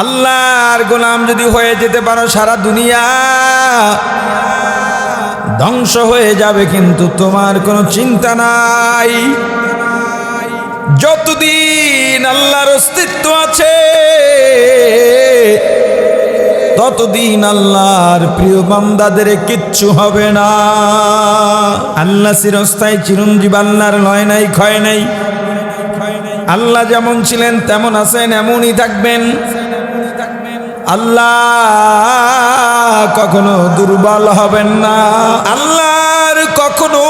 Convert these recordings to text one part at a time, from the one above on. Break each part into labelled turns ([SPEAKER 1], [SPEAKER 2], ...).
[SPEAKER 1] আল্লাহর গোলাম যদি হয়ে যেতে পারো, সারা দুনিয়া ধ্বংস হয়ে যাবে, কিন্তু তোমার কোনো চিন্তা নাই। যতদিন আল্লাহর অস্তিত্ব আছে, ততদিন আল্লাহর প্রিয় বান্দাদের কিচ্ছু হবে না। আল্লাহ চিরস্থায়ী, চিরঞ্জীব, আল্লাহর নয় নাই, ক্ষয় নাই। আল্লাহ যেমন ছিলেন, তেমন আছেন, এমনই থাকবেন। আল্লাহ কখনো দুর্বল হবেন না। আল্লাহর কখনো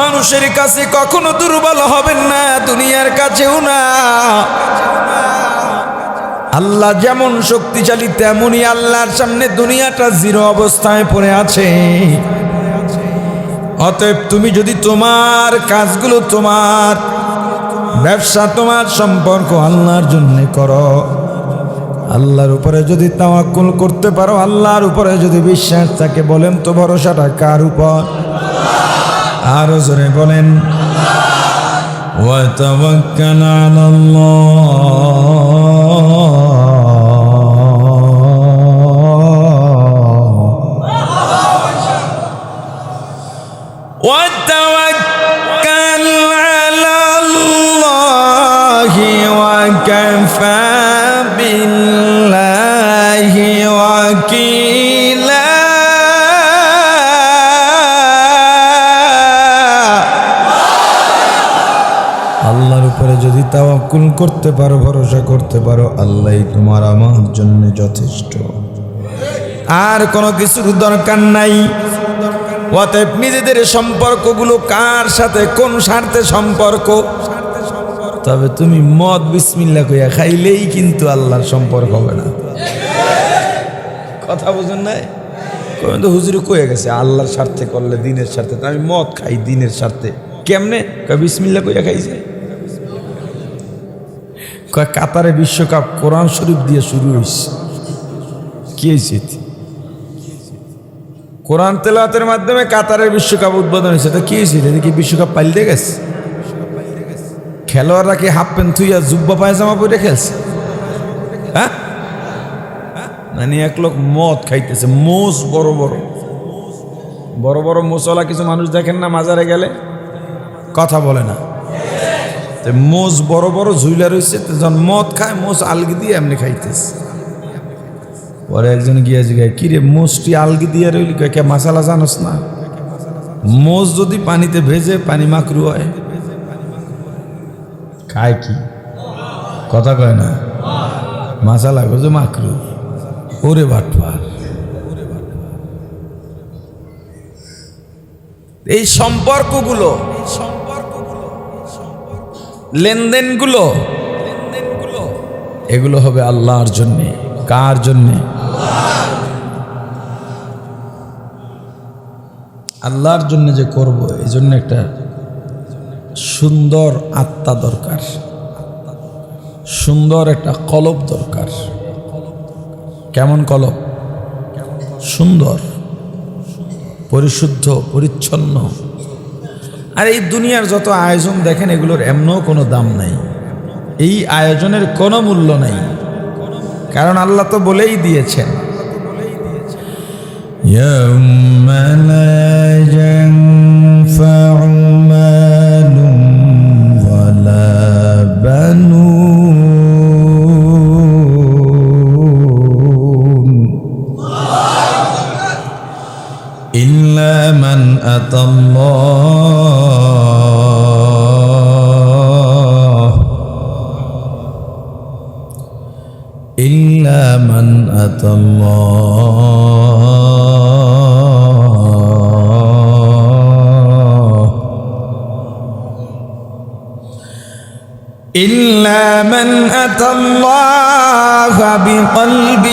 [SPEAKER 1] মানুষের কাছে কখনো দুর্বল হবেন না, দুনিয়ার কাছেও না। আল্লাহ যেমন শক্তিশালী তেমনই আল্লাহর সামনে দুনিয়াটা জিরো অবস্থায় পড়ে আছে। অতএব তুমি যদি তোমার কাজগুলো, তোমার ব্যবসা, তোমার সম্পর্ক আল্লাহর জন্য করো। আল্লাহর উপরে যদি তাওয়াক্কুল করতে পারো আল্লাহর উপরে যদি বিশ্বাস থাকে বলেন তো ভরসাটা কার উপর আরো জোরে বলেন وتوكل على الله وتوكل على الله وكفى তাওয়াক্কুল করতে পারো, ভরসা করতে পারো আল্লাহই তোমার আমার জন্য যথেষ্ট। আর কোনো কিছুর দরকার নাই। অতএব নিজেদের সম্পর্কগুলো কার সাথে, কোন স্বার্থে সম্পর্ক? তবে তুমি মদ, বিসমিল্লা কইয়া খাইলেই কিন্তু আল্লাহর সম্পর্ক হবে না। কথা বুঝুন নাই? তো হুজুরি কয়ে গেছে, আল্লাহর স্বার্থে করলে দিনের স্বার্থে। আমি মদ খাই দিনের স্বার্থে। কেমনে? বিসমিল্লা কইয়া খাইছে। কাতারে বিশ্বকাপ কোরআন শরীফ দিয়ে শুরু হয়েছে কি এতে? কোরআন তেলাওয়াতের মাধ্যমে কাতারের বিশ্বকাপ উদ্বোধন হয়েছে তো কি হয়েছে এটা কি বিশ্বকাপ পাল্টে গেছে? খেলোয়াড়রা কি হাফ প্যান্ট থুইয়া জুব্বা পায়জামা পরে খেলছে? হ্যাঁ? মানে এক লোক মদ খাইতেছে। মোষ বড় বড়। বড় বড় মোসলা কিছু মানুষ দেখেন না মাজারে গেলে? কথা বলে না। তো মোষ বড় বড় ঝুইলা রয়েছে যখন মদ খায়, মোষ আলগি দিয়ে এমনি খাইতেছে। পরে একজন গিয়া জিগায় কিরে মোষটি আলগি দিয়ে রইলি? কে মাসালা জানোস না। মোষ যদি পানিতে ভেজে, পানি মাকরু হয়। খায় কি? কথা কয় না। মাসালা গজে মাকরু ওরে বাটপার। এই সম্পর্কগুলো লেনদেনগুলো? এগুলো হবে আল্লাহর জন্যে। কার জন্যে? আল্লাহর জন্য যে করব এই জন্য একটা সুন্দর আত্মা দরকার। সুন্দর একটা কলব দরকার। কেমন কলব? সুন্দর, পরিশুদ্ধ, পরিচ্ছন্ন। আর এই দুনিয়ার যত আয়োজন দেখেন, এগুলোর এমনও কোনো দাম নাই। এই আয়োজনের কোনো মূল্য নাই। কারণ আল্লাহ তো বলেই দিয়েছেন। ফাউমালুম من أتى الله إلا من أتى الله إلا من أتى الله بقلب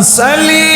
[SPEAKER 1] سليم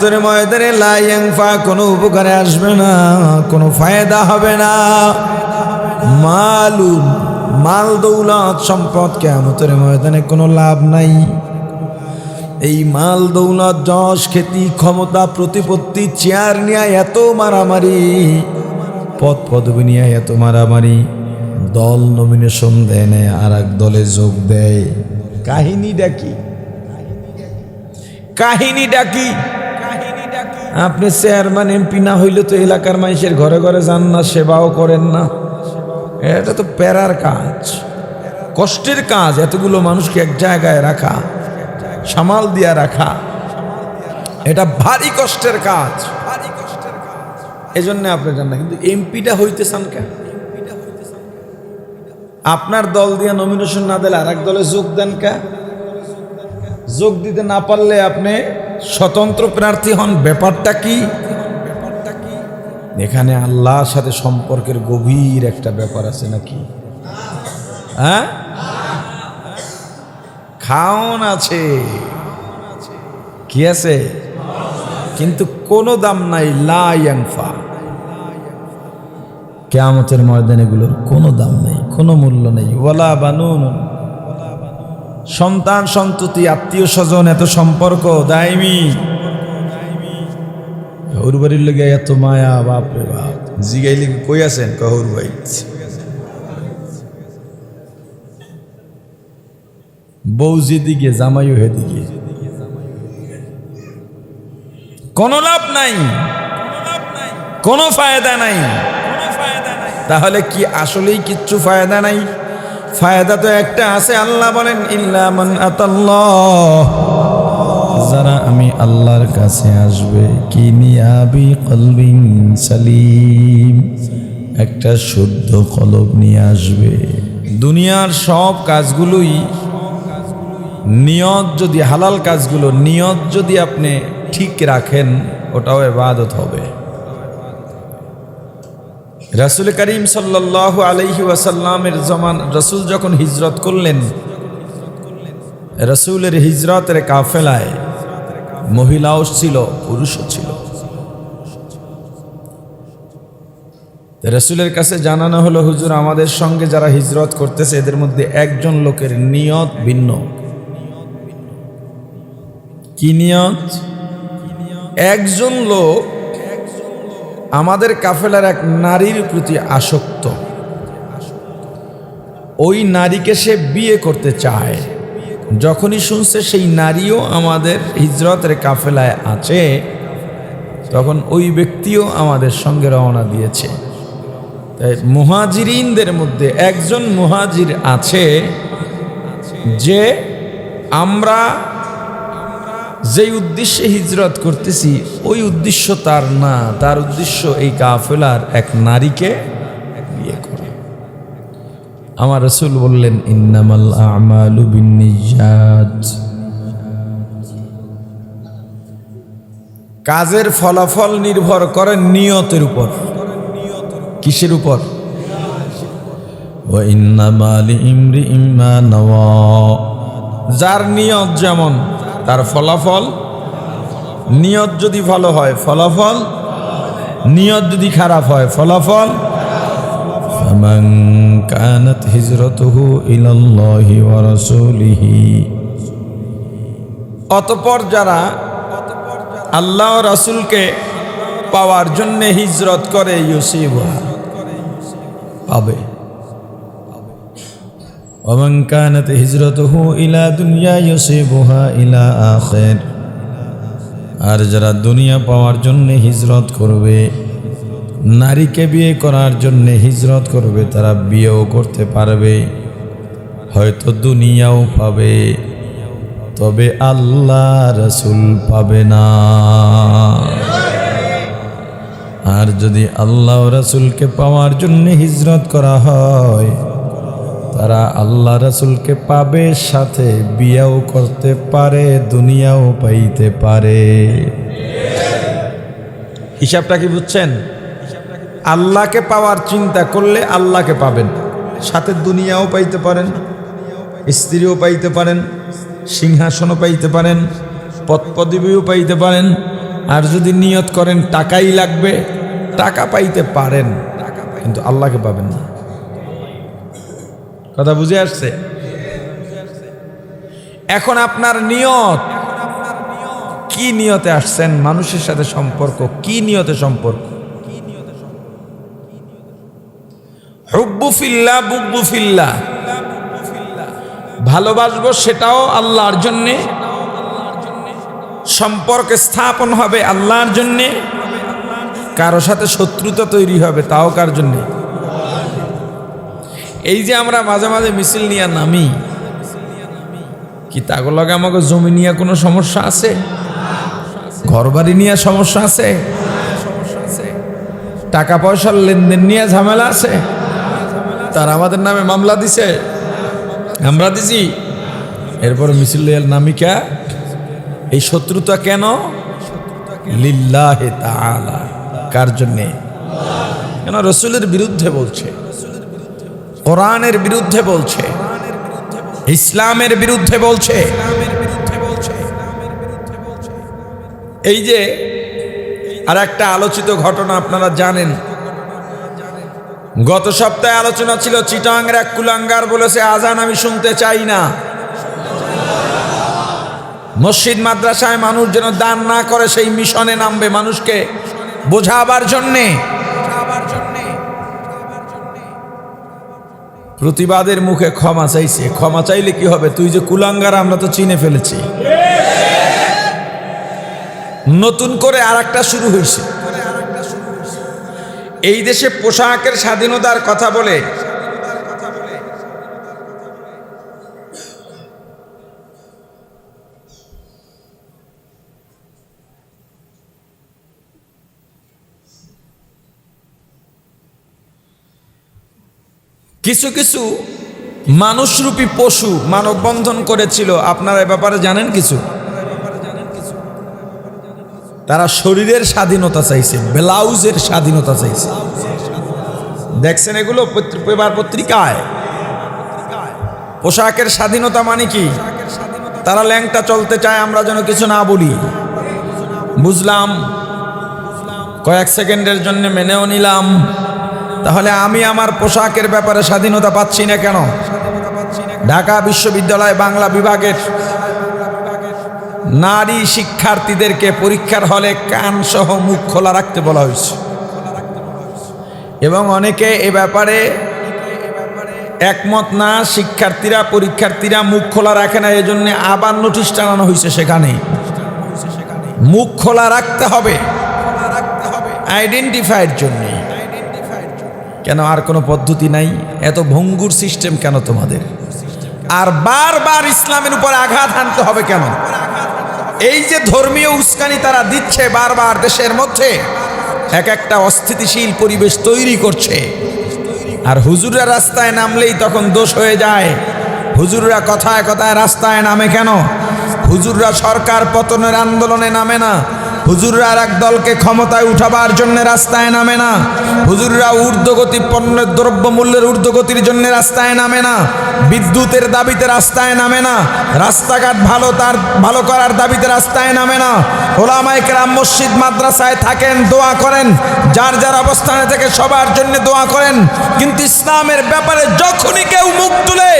[SPEAKER 1] কেয়ামতের ময়দানে লাইয়াংফা কোনো উপকারে আসবে না, কোনো ফায়দা হবে না। মালুন মাল দৌলত সম্পদ কেয়ামতের ময়দানে কোনো লাভ নাই। এই মাল দৌলত, যশ, খ্যাতি, ক্ষমতা, প্রতিপত্তি, চেয়ার নিয়ে এত মারামারি পদ পদবি নিয়ে এত মারামারি, দল নমিনেশন দেয় না আর এক দলে যোগ দেয়। কাহিনীটা কি? কাহিনী ডাকি আপনি চেয়ারম্যান, এমপি না হইলে তো এলাকার মানুষের ঘরে ঘরে যান না, সেবাও করেন না। এটা তো প্যারার কাজ। কষ্টের কাজ, এতগুলো মানুষকে এক জায়গায় রাখা, সামাল দিয়া রাখা। এটা ভারী কষ্টের কাজ। এই এজন্য আপনি জান না, কিন্তু এমপিটা হইতে চান কেন? আপনার দল দিয়ে নমিনেশন না দিলে আর দলে যোগ দেন কে? যোগ দিতে না পারলে আপনি স্বতন্ত্র প্রার্থী হন, ব্যাপারটা কি? এখানে আল্লাহর সাথে সম্পর্কের গভীর একটা ব্যাপার আছে নাকি? হ্যাঁ? খাওন আছে। কি আছে? কিন্তু কোনো দাম নাই লাইয়াংফা কেয়ামতের ময়দান এগুলোর কোনো দাম নেই, কোনো মূল্য নেই। ওলা বানুন সন্তান, সন্ততি, আত্মীয় স্বজন, এত সম্পর্ক, দায়মি। হৌর বাড়ির লোক এত মায়া, বাপ রে বাপ। জিগাইলি কই আছেন কহুর ভাই? বউ যেদিকে, জামাইও হেদিকে। কোনো লাভ নাই। কোনো ফায়দা নাই। তাহলে কি আসলেই কিচ্ছু ফায়দা নাই? ফায়দা তো একটা আছে, আল্লাহ বলেন ইল্লামান আতাল্লাহ। যারা আমি আল্লাহর কাছে আসবে, কি নিয়াবি কলবিন সালিম? একটা শুদ্ধ কলব নিয়ে আসবে। দুনিয়ার সব কাজগুলোই নিয়ত যদি হালাল কাজগুলো, নিয়ত যদি আপনি ঠিক রাখেন, ওটাও এবাদত হবে। রাসুল করিম সাল্লাহ আলহি ওয়াসাল্লামের জমান রসুল যখন হিজরত করলেন, রসুলের হিজরতের কাফেলায় মহিলাও ছিল, পুরুষও ছিল। রসুলের কাছে জানানো হলো, হুজুর, আমাদের সঙ্গে যারা হিজরত করতেছে, এদের মধ্যে একজন লোকের নিয়ত ভিন্ন। কি নিয়ত? একজন লোক আমাদের কাফেলার এক নারীর প্রতি আসক্ত। ওই নারীকে সে বিয়ে করতে চায়। যখনই শুনছে সেই নারীও আমাদের হিজরতের কাফেলায় আছে, তখন ওই ব্যক্তিও আমাদের সঙ্গে রওনা দিয়েছে। তাই মুহাজিরিনদের মধ্যে একজন মুহাজির আছে যে আমরা যেই উদ্দেশ্যে হিজরত করতেছি, ওই উদ্দেশ্য তার না। তার উদ্দেশ্য এই কাফেলার এক নারীকে বিয়ে করা। আমার রসুল বললেন, ইন্নামাল আমালু কাজের ফলাফল নির্ভর করে নিয়তের উপর। কিসের উপর? যার নিয়ত যেমন তার ফলাফল নিয়ত যদি ভালো হয় ফলাফল নিয়ত যদি খারাপ হয় ফলাফল فمن كانت هجرته إلى الله ورسوله অতপর যারা আল্লাহ রাসূলকে পাওয়ার জন্য হিজরত করে ইউসিবহা পাবে ومن كانت هجرته إلى دنيا يصيبها إلى آخر আর যারা দুনিয়া পাওয়ার জন্য হিজরত করবে নারীকে বিয়ে করার জন্য হিজরত করবে তারা বিয়েও করতে পারবে হয়তো দুনিয়াও পাবে তবে আল্লাহ রসুল পাবে না আর যদি আল্লাহ রসুলকে পাওয়ার জন্য হিজরত করা হয় তারা আল্লাহ রাসূলকে পাবে, সাথে বিয়াও করতে পারে, দুনিয়াও পাইতে পারে। হিসাবটা কি বুঝছেন? আল্লাহকে পাওয়ার চিন্তা করলে আল্লাহকে পাবেন। সাথে দুনিয়াও পাইতে পারেন, স্ত্রীও পাইতে পারেন, সিংহাসনও পাইতে পারেন, পদপদবীও পাইতে পারেন। আর যদি নিয়ত করেন, টাকাই লাগবে, টাকা পাইতে পারেন, কিন্তু আল্লাহকে পাবেন না। কথা বুঝে আসছে? এখন আপনার নিয়ত। কি নিয়তে আসছেন? মানুষের সাথে সম্পর্ক। কি নিয়তে সম্পর্ক? হুব্বু ফিল্লা, বুব্বু ফিল্লা। ভালোবাসবো সেটাও আল্লাহর জন্যে। সম্পর্ক স্থাপন হবে আল্লাহর জন্যে। কারও সাথে শত্রুতা তৈরি হবে তাও কার জন্যে? এই যে আমরা মাঝে মাঝে মিছিল নিয়ে নামি, কি তাগুলোকে আমাকে জমি নিয়ে কোনো সমস্যা আছে? ঘর বাড়ি নিয়ে সমস্যা আছে? টাকা পয়সার লেনদেন নিয়ে ঝামেলা আছে? তার আমাদের নামে মামলা দিছে। আমরা দিছি। এরপর মিছিল নামিকা এই শত্রুতা কেন? লিল্লাহে তাআলা। কার জন্যে? কেন রসুলের বিরুদ্ধে বলছে? কোরআনের বিরুদ্ধে বলছে, ইসলামের বিরুদ্ধে বলছে। এই যে আর একটা আলোচিত ঘটনা আপনারা জানেন। গত সপ্তাহে আলোচনা ছিল চিটাঙ্গের এক কুলাঙ্গার বলেছে, আজান আমি শুনতে চাই না। মসজিদ, মাদ্রাসায় মানুষ যেন দান না করে, সেই মিশনে নামবে মানুষকে বোঝাবার জন্যে। প্রতিবাদের মুখে ক্ষমা চাইছে। ক্ষমা চাইলে কি হবে? তুই যে কুলাঙ্গার, আমরা তো চিনে ফেলেছি। নতুন করে আর শুরু হয়েছে এই দেশে পোশাকের স্বাধীনতার কথা বলে কিছু কিছু মানুষরূপী পশু মানববন্ধন করেছিল। আপনারা এ ব্যাপারে জানেন কিছু? তারা শরীরের স্বাধীনতা চাইছে, ব্লাউজের স্বাধীনতা চাইছে। দেখছেন এগুলো? পেপার পত্রিকায়। পোশাকের স্বাধীনতা মানে কি? তারা ল্যাংটা চলতে চায়, আমরা যেন কিছু না বলি। বুঝলাম। কয়েক সেকেন্ডের জন্য মেনেও নিলাম। তাহলে আমি আমার পোশাকের ব্যাপারে স্বাধীনতা পাচ্ছি না কেন? ঢাকা বিশ্ববিদ্যালয় বাংলা বিভাগের নারী শিক্ষার্থীদেরকে পরীক্ষার হলে কান সহ মুখ খোলা রাখতে বলা হয়েছে। এবং অনেকে এ ব্যাপারে একমত না, শিক্ষার্থীরা, পরীক্ষার্থীরা মুখ খোলা রাখে না, এজন্য আবার নোটিশ টানানো হয়েছে সেখানে। মুখ খোলা রাখতে হবে। আইডেন্টিফাইয়ের জন্য। কেন আর কোনো পদ্ধতি নাই? এত ভঙ্গুর সিস্টেম কেন তোমাদের? আর বারবার ইসলামের উপর আঘাত হানতে হবে কেন? এই যে ধর্মীয় উস্কানি তারা দিচ্ছে বারবার দেশের মধ্যে, এক একটা অস্থিতিশীল পরিবেশ তৈরি করছে। আর হুজুররা রাস্তায় নামলেই তখন দোষ হয়ে যায়। হুজুররা কথায় কথায় রাস্তায় নামে কেন? হুজুররা সরকার পতনের আন্দোলনে নামে না। হুজুররা আর এক দলকে ক্ষমতায় উঠাবার জন্য রাস্তায় নামে না। হুজুররা ঊর্ধ্বগতি পণ্যের দ্রব্য মূল্যের ঊর্ধ্বগতির জন্য রাস্তায় নামে না। বিদ্যুতের দাবিতে রাস্তায় নামে না। রাস্তাঘাট ভালো তার, ভালো করার দাবিতে রাস্তায় নামে না। ওলামাই কেরাম মসজিদ মাদ্রাসায় থাকেন, দোয়া করেন। যার যার অবস্থানে থেকে সবার জন্য দোয়া করেন। কিন্তু ইসলামের ব্যাপারে যখনই কেউ মুখ তুলে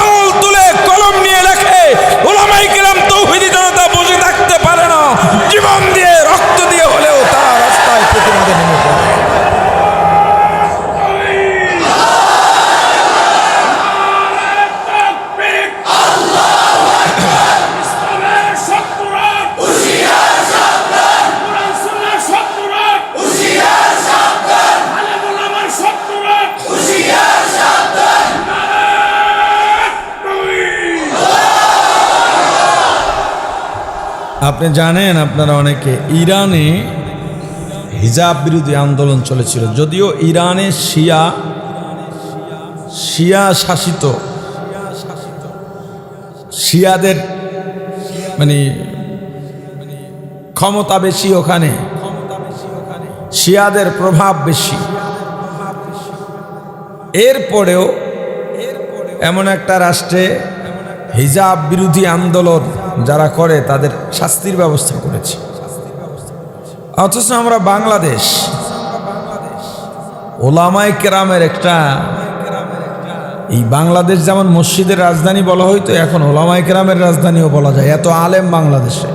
[SPEAKER 1] আঙুল তুলে কলম নিয়ে লেখে। ওলামাই কেরাম তৌহিদি জনতা বসে থাকতে পারে না। জীবন দিয়ে রক্ত দিয়ে আপনি জানেন আপনারা অনেকে, ইরানে হিজাব বিরোধী আন্দোলন চলেছিল। যদিও ইরানে শিয়া শিয়া শাসিত, শিয়াদের মানে ক্ষমতা বেশি ওখানে, শিয়াদের প্রভাব বেশি। এরপরেও এমন একটা রাষ্ট্রে হিজাব বিরোধী আন্দোলন যারা করে, তাদের শাস্তির ব্যবস্থা করেছে। অথচ আমরা বাংলাদেশ ওলামাই কেরামের একটা, এই বাংলাদেশ যেমন মসজিদের রাজধানী বলা হয়তো এখন ওলামাই কেরামের রাজধানীও বলা যায়। এত আলেম বাংলাদেশে।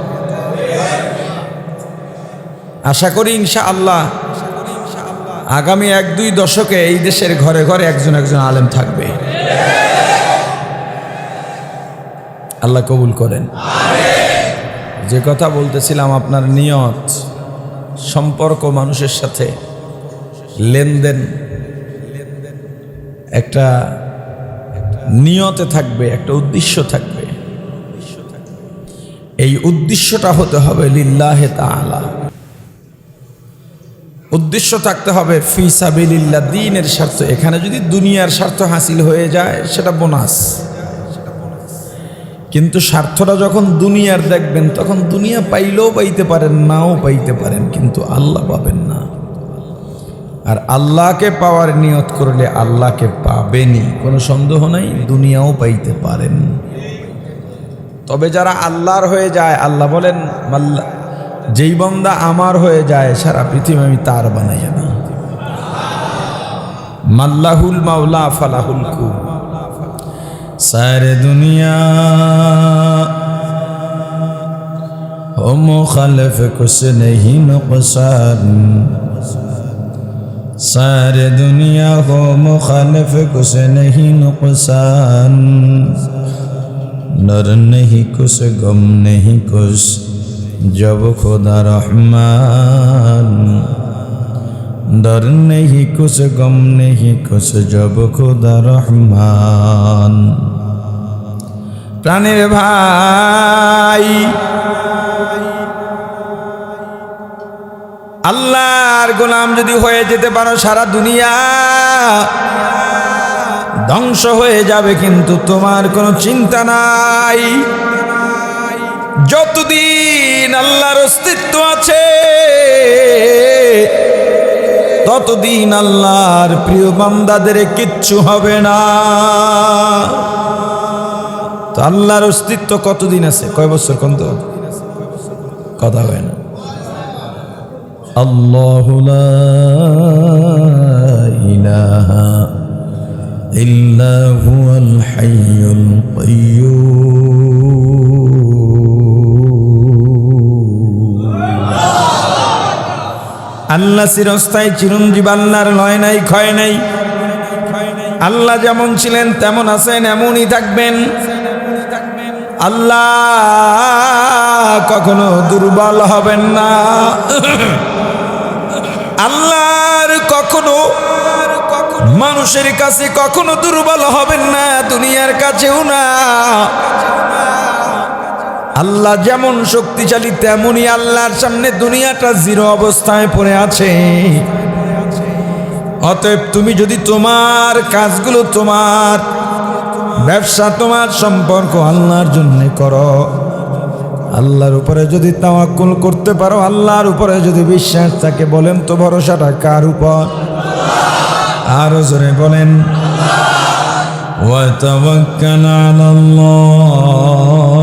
[SPEAKER 1] আশা করি ইনশা আল্লাহ আগামী এক দুই দশকে এই দেশের ঘরে ঘরে একজন একজন আলেম থাকবে। আল্লাহ কবুল করেন। যে কথা বলতেছিলাম আপনার নিয়ত, সম্পর্ক মানুষের সাথে, লেনদেন, একটা নিয়তে থাকবে, একটা উদ্দেশ্য থাকবে। এই উদ্দেশ্যটা হতে হবে লিল্লাহে তাআলা। উদ্দেশ্য থাকতে হবে ফি সাবিলিল্লাহ, দিনের স্বার্থ। এখানে যদি দুনিয়ার স্বার্থ হাসিল হয়ে যায়, সেটা বোনাস। কিন্তু স্বার্থটা যখন দুনিয়ার দেখবেন, তখন দুনিয়া পাইলেও পাইতে পারেন, নাও পাইতে পারেন, কিন্তু আল্লাহ পাবেন না। আর আল্লাহকে পাওয়ার নিয়ত করলে আল্লাহকে পাবেনই, কোনো সন্দেহ নাই, দুনিয়াও পাইতে পারেন। তবে যারা আল্লাহর হয়ে যায়, আল্লাহ বলেন মাল্লা যেই বন্দা আমার হয়ে যায়, সারা পৃথিবী আমি তার বানাইয়া দিই। মাল্লাহুল মাওলা ফালাহুল কু সারে দুনিয়া। ও মুখালফ কুছ নেহি নুকসান। সারে দুনিয়া হো মুখালফ কুছ নেহি নুকসান। নর নেহি কুছ, গম নেহি কুছ, জব খোদা রহমান। ডর নেহি কুছ, গম নেহি কুছ, জব খোদা রহমান। প্রাণের ভাই। আল্লাহর গোলাম যদি হয়ে যেতে পারো সারা দুনিয়া, ধ্বংস হয়ে যাবে কিন্তু তোমার কোনো চিন্তা নাই। যতদিন আল্লাহর অস্তিত্ব আছে, ততদিন আল্লাহর প্রিয় বান্দাদের কিচ্ছু হবে না। তো আল্লাহর অস্তিত্ব কতদিন আছে কয় বছর কত কথা হয় না الله لا إله إلا هو الحي القيوم আল্লাহ চিরস্থায়ী চিরঞ্জীব আল্লাহর লয় নাই ক্ষয় নাই আল্লাহ যেমন ছিলেন তেমন আছেন এমনই থাকবেন আল্লাহ, কখনো দুর্বল হবেন না। আল্লাহর কখনো মানুষের কাছে কখনো দুর্বল হবেন না, দুনিয়ার কাছেও না। আল্লাহ যেমন শক্তিশালী তেমনই আল্লাহর সামনে দুনিয়াটা জিরো অবস্থায় পড়ে আছে। অতএব তুমি যদি তোমার কাজগুলো তোমার ব্যবসা তোমার সম্পর্ক আল্লাহর জন্য করো আল্লাহর উপরে যদি তাওয়াক্কুল করতে পারো আল্লাহর উপরে যদি বিশ্বাস থাকে বলেন তো ভরসাটা কার উপর আরো জোরে বলেন وتوكل على الله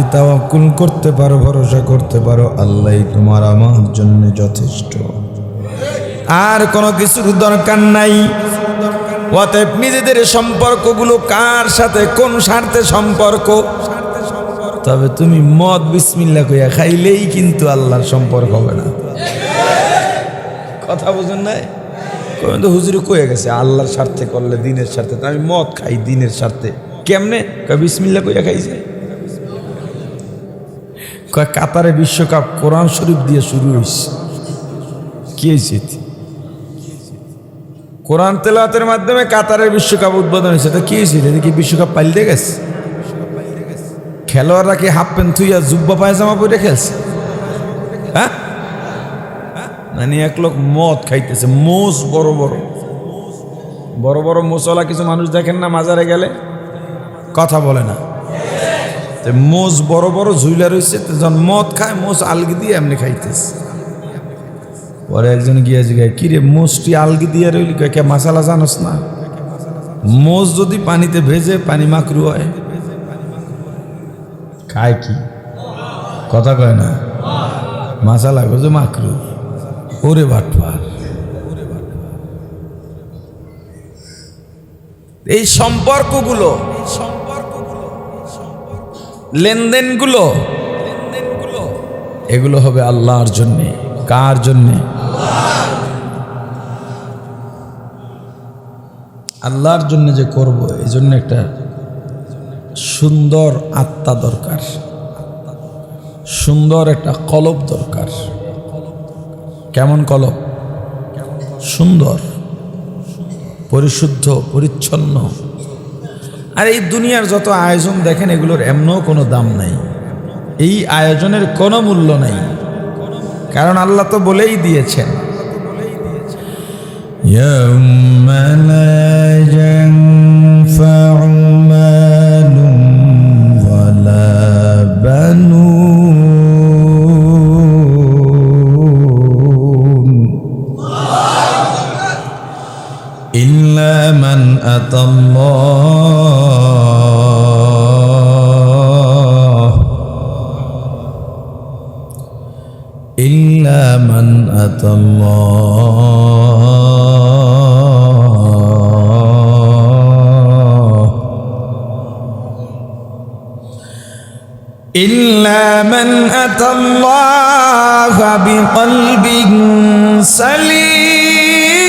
[SPEAKER 1] যদি তাওয়াক্কুল করতে পারো, ভরসা করতে পারো আল্লাহই তোমার আমার জন্য যথেষ্ট। আর কোনো কিছুর দরকার নাই। অতএব নিজেদের সম্পর্কগুলো কার সাথে, কোন স্বার্থে সম্পর্ক? তবে তুমি মদ, বিসমিল্লা কইয়া খাইলেই কিন্তু আল্লাহর সম্পর্ক হবে না। কথা বুঝুন নাই? তো হুজুরি কয়ে গেছে, আল্লাহর স্বার্থে করলে দিনের স্বার্থে। আমি মদ খাই দিনের স্বার্থে। কেমনে? বিসমিল্লা কইয়া খাইছে। কয় কাতারে বিশ্বকাপ কোরআন শরীফ দিয়ে শুরু হয়েছে কি হয়েছে কোরআন তেলাওয়াতের মাধ্যমে কাতারের বিশ্বকাপ উদ্বোধন হয়েছে তো কি হয়েছে এটা কি বিশ্বকাপ পাল্টে গেছে? খেলোয়াড়রা কি হাফ প্যান্ট থুইয়া জুব্বা পায়জামা পরে খেলছে? হ্যাঁ? মানে এক লোক মদ খাইতেছে, মোষ বড় বড়। বড় বড় মোসলা কিছু মানুষ দেখেন না মাজারে গেলে? কথা বলে না। তো মোষ বড় বড় ঝুইলা রয়েছে তো যখন মদ খায়, মোষ আলগি দিয়ে এমনি খাইতেছে। পরে একজন গিয়ে জিগায় কি রে মোষটি আলগি দিয়ে রইলি কে মশালা জানোস না? মোষ যদি পানিতে ভেজে, পানি মাকরু হয়। খায় কি? কথা কয় না। মশালা গজে মাকরু ওরে বাটপার। এই সম্পর্কগুলো লেনদেনগুলো? এগুলো হবে আল্লাহর জন্যে। কার জন্যে? আল্লাহর জন্য যে করব এই জন্য একটা সুন্দর আত্মা দরকার। সুন্দর একটা কলব দরকার। কেমন কলব? সুন্দর, পরিশুদ্ধ, পরিচ্ছন্ন। আর এই দুনিয়ার যত আয়োজন দেখেন, এগুলোর এমনও কোনো দাম নাই। এই আয়োজনের কোনো মূল্য নাই। কারণ আল্লাহ তো বলেই দিয়েছেন। ফাউমালুম إلا من أتى الله إلا من أتى الله إلا من أتى الله بقلب سليم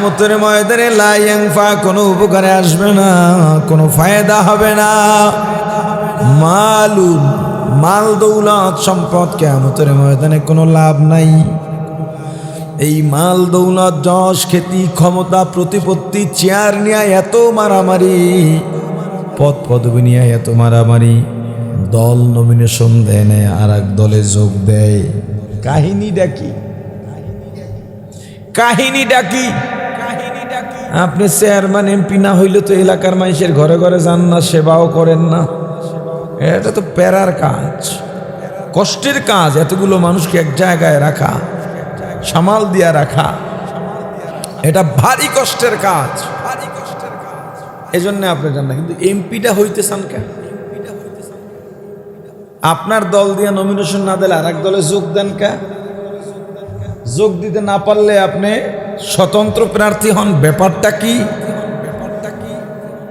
[SPEAKER 1] কেয়ামতের ময়দানে লাইয়াং ফা কোনো উপকারে আসবে না, কোনো ফায়দা হবে না। মালুন মাল দৌলত সম্পদ কেয়ামতের ময়দানে কোনো লাভ নাই। এই মাল দৌলত, যশ, খ্যাতি, ক্ষমতা, প্রতিপত্তি, চেয়ার নিয়ে এত মারামারি পদ পদবি নিয়ে এত মারামারি, দল নমিনেশন দেয় নেয় আর এক দলে যোগ দেয়। কাহিনীটা কি? কাহিনী ডাকি আপনি চেয়ারম্যান, এমপি না হইলে তো এলাকার মানুষের ঘরে ঘরে যান না, সেবাও করেন না। এটা তো প্যারার কাজ। কষ্টের কাজ, এতগুলো মানুষকে এক জায়গায় রাখা, সামাল দিয়া রাখা। এটা ভারী কষ্টের কাজ। এই এজন্য আপনি জান না। কিন্তু এমপিটা হইতে চান কেন? আপনার দল দিয়ে নমিনেশন না দিলে আর এক দলে যোগ দেন কে? যোগ দিতে না পারলে আপনি স্বতন্ত্র প্রার্থী হন, ব্যাপারটা কি?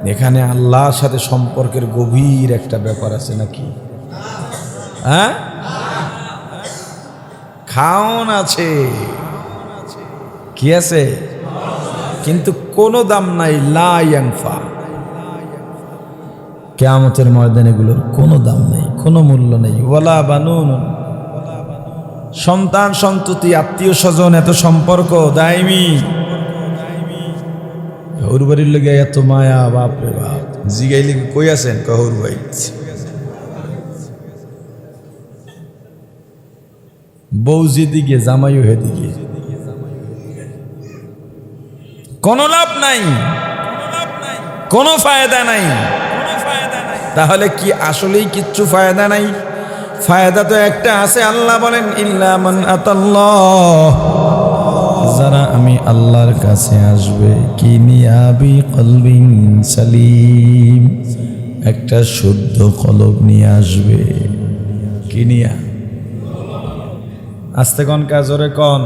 [SPEAKER 1] এখানে আল্লাহর সাথে সম্পর্কের গভীর একটা ব্যাপার আছে নাকি? হ্যাঁ? খাওন আছে। কি আছে? কিন্তু কোনো দাম নাই লাইয়াংফা কেয়ামতের ময়দান এগুলোর কোনো দাম নেই, কোনো মূল্য নেই। ওলা বানুন। সন্তান, সন্ততি, আত্মীয় স্বজন, এত সম্পর্ক, দায়মি। হৌর বাড়ির লোক এত মায়া, বাপ রে বাপ। জিগাইলে কই আছেন কহর ভাই? বউ যেদিকে, জামাইও হেদিকে। কোনো লাভ নাই। কোনো ফায়দা নাই। তাহলে কি আসলেই কিচ্ছু ফায়দা নাই? ফায়দা তো একটা আছে, আল্লাহ বলেন, ইল্লা মান আতাল্লাহ। যারা আমি আল্লাহর কাছে আসবে, কি নিয়াবি কলবিন সালিম? একটা শুদ্ধ কলব নিয়ে আসবে। কি নিয়া? আস্তে কন কাজরে কন।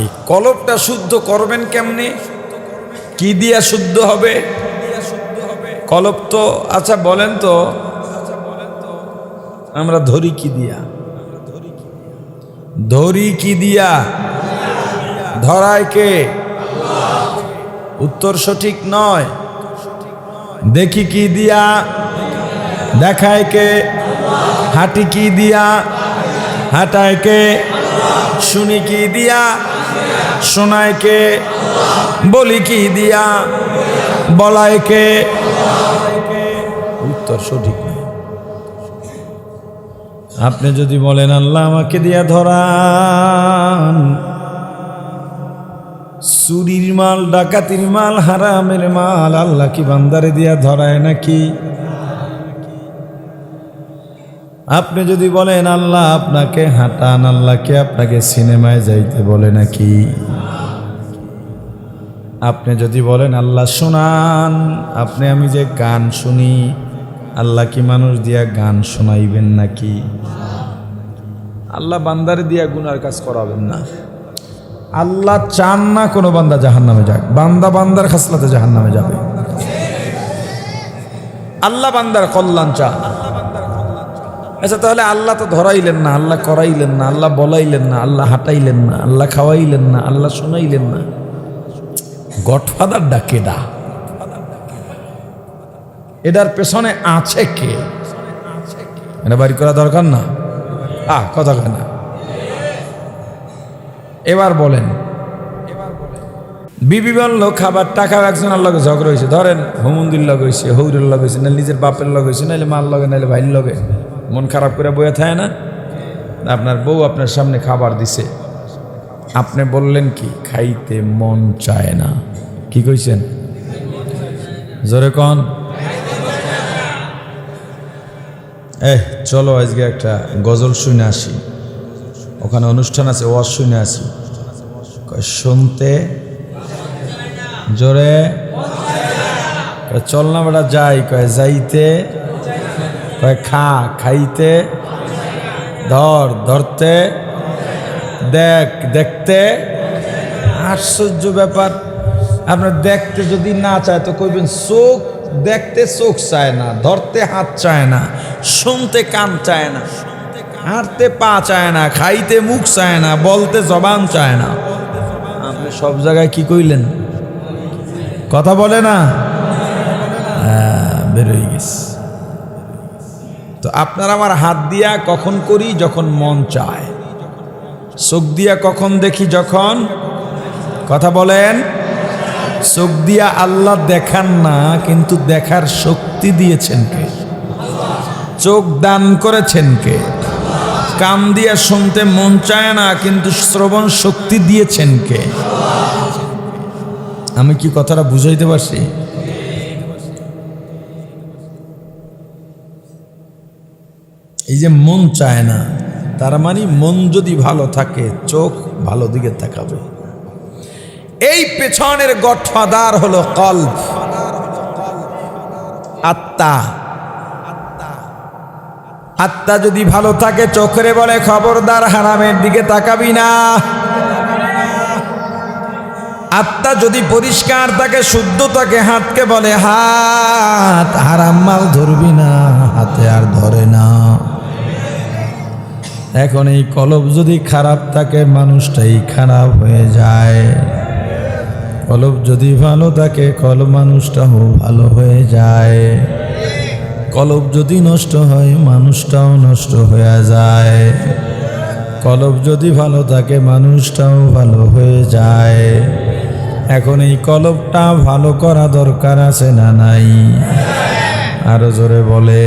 [SPEAKER 1] এই কলবটা শুদ্ধ করবেন কেমনে? কি দিয়া শুদ্ধ হবে? কলব তো আচ্ছা বলেন তো আমরা ধরি কি দিয়া? ধরি কি দিয়া? ধরায় কে? উত্তর সঠিক নয়। দেখি কি দিয়া? দেখায় কে? হাঁটি কি দিয়া? হাঁটায় কে? শুনি কি দিয়া? শোনায় কে? বলি কি দিয়া? বলায় কে? উত্তর সঠিক নয়। আপনি যদি বলেন, আল্লাহ আমাকে দিয়া ধরান। চুরির মাল, ডাকাতির মাল, হারামের মাল, আল্লাহ কি বান্দারে দিয়া ধরায় নাকি? আপনি যদি বলেন, আল্লাহ আপনাকে হাঁটান আল্লাহকে আপনাকে সিনেমায় যাইতে বলে নাকি? আপনি যদি বলেন, আল্লাহ শোনান, আপনি আমি যে গান শুনি আল্লাহ কি মানুষ দিয়া গান শোনাইবেন নাকি? আল্লাহ বান্দারে দিয়া গুনার কাজ করাবেন না। আল্লাহ চান না কোনো বান্দা জাহান নামে যাক। বান্দা বান্দার খাসলাতে জাহান নামে যাবে। আল্লাহ বান্দার কল্যাণ চান। আচ্ছা তাহলে আল্লাহ তো ধরাইলেন না, আল্লাহ করাইলেন না, আল্লাহ বলাইলেন না, আল্লাহ হাঁটাইলেন না, আল্লাহ খাওয়াইলেন না, আল্লাহ শোনাইলেন না। গডফাদার ডাকে ডা এটার পেছনে আছে কে? এটা বাড়ি করা দরকার না? আহ, কথা কয় না। এবার বলেন। বিবি বলল, খাবার টাকা একজনের লগে ঝগড়া হয়েছে ধরেন, হুমুন্দির লগে হয়েছে হৌরের লগে না নিজের বাপের লগে হয়েছে নাহলে মার লগে, নাহলে ভাইয়ের লগে। মন খারাপ করে বয়ে থাকে না? আপনার বউ আপনার সামনে খাবার দিছে। আপনি বললেন কি, খাইতে মন চায় না। কি কইছেন? জোরে কন। এ চলো আজকে একটা গজল শুনে আসি। ওখানে অনুষ্ঠান আছে, ওয়াজ শুনে আসি। শুনতে জোরে। চল না বেটা, যাই। কয়, যাইতে। কয়, খা, খাইতে। ধর, ধরতে। দেখ, দেখতে। আশ্চর্য ব্যাপার। আপনার দেখতে যদি না চায় তো কইবেন, চোখ দেখতে চোখ চায় না ধরতে হাত চায় না শুনতে কান চায় না হাঁটতে পা চায় না খাইতে মুখ চায় না বলতে জবান চায় না। আপনি সব জায়গায় কি কইলেন? কথা বলে না? হ্যাঁ, বেরোই গেছে। তো আপনার আমার হাত দিয়া কখন করি? যখন মন চায়। চোখ দিয়া কখন দেখি? যখন? কথা বলেন। চোখ দিয়া আল্লাহ দেখান না, কিন্তু দেখার শক্তি দিয়েছেন কে? চোখ দান করেছেন কে? কান দিয়া শুনতে মন চায় না, কিন্তু শ্রবণ শক্তি দিয়েছেন কে? আমি কি কথাটা বুঝাইতে পারছি? এই যে মন চায় না, তার মানে মন যদি ভালো থাকে, চোখ ভালো দিকে তাকাবে। এই পেছনের গঠফাদার হলো কল আত্মা। আত্মা যদি ভালো থাকে, চোখরে বলে, খবরদার, হারামের দিকে তাকাবি না। আত্মা যদি পরিষ্কার থাকে, শুদ্ধ থাকে, হাতকে বলে, হাত হারাম মাল ধরবি না, হাতে আর ধরে না। এখন এই কলব যদি খারাপ থাকে, মানুষটাই খারাপ হয়ে যায়। কলব যদি ভালো থাকে, কলব মানুষটাও ভালো হয়ে যায়। কলব যদি নষ্ট হয়, মানুষটাও নষ্ট হয়ে যায়। কলব যদি ভালো থাকে, মানুষটাও ভালো হয়ে যায়। এখন এই কলবটা ভালো করা দরকার আছে না নাই? আরও জোরে বলে